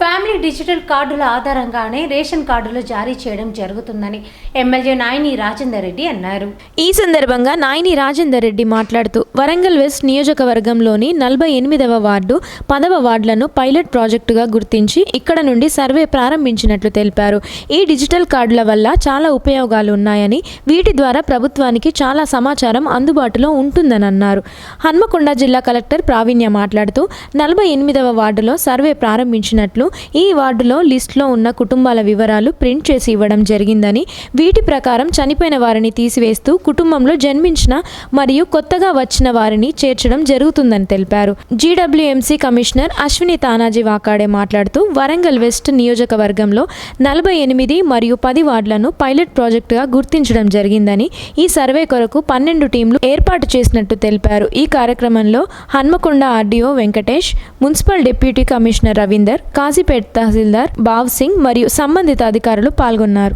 Family digital కార్డుల ఆధారంగానే ration కార్డులు జారీ చేయడం జరుగుతుందని ఎమ్మెల్యే నాయని రాజేందర్ రెడ్డి అన్నారు. ఈ సందర్భంగా నాయని రాజేందర్ రెడ్డి మాట్లాడుతూ వరంగల్ వెస్ట్ నియోజకవర్గంలోని నలభై ఎనిమిదవ వార్డు పదవ వార్డులను పైలట్ ప్రాజెక్టుగా గుర్తించి ఇక్కడ నుండి సర్వే ప్రారంభించినట్లు తెలిపారు. ఈ డిజిటల్ కార్డుల వల్ల చాలా ఉపయోగాలు ఉన్నాయని వీటి ద్వారా ప్రభుత్వానికి చాలా సమాచారం అందుబాటులో ఉంటుందని అన్నారు. హన్మకొండ జిల్లా కలెక్టర్ ప్రావీణ్య మాట్లాడుతూ నలభై ఎనిమిదవ వార్డులో సర్వే ప్రారంభించినట్లు ఈ వార్డులో లిస్టులో ఉన్న కుటుంబాల వివరాలు ప్రింట్ చేసి ఇవ్వడం జరిగిందని వీటి ప్రకారం చనిపోయిన వారిని తీసివేస్తూ కుటుంబంలో జన్మించిన మరియు కొత్తగా వచ్చిన వారిని చేర్చడం జరుగుతుందని తెలిపారు. జీడబ్ల్యూఎంసీ కమిషనర్ అశ్విని తానాజీ వాకాడే మాట్లాడుతూ వరంగల్ వెస్ట్ నియోజకవర్గంలో నలభై ఎనిమిది మరియు పది వార్డులను పైలట్ ప్రాజెక్టుగా గుర్తించడం జరిగిందని ఈ సర్వే కొరకు పన్నెండు టీంలు ఏర్పాటు చేసినట్టు తెలిపారు. ఈ కార్యక్రమంలో Hanmakonda RDO Venkatesh municipal deputy commissioner Ravinder Kazi Kazipet tahsildar Bhav Singh మరియు సంబంధిత అధికారులు పాల్గొన్నారు.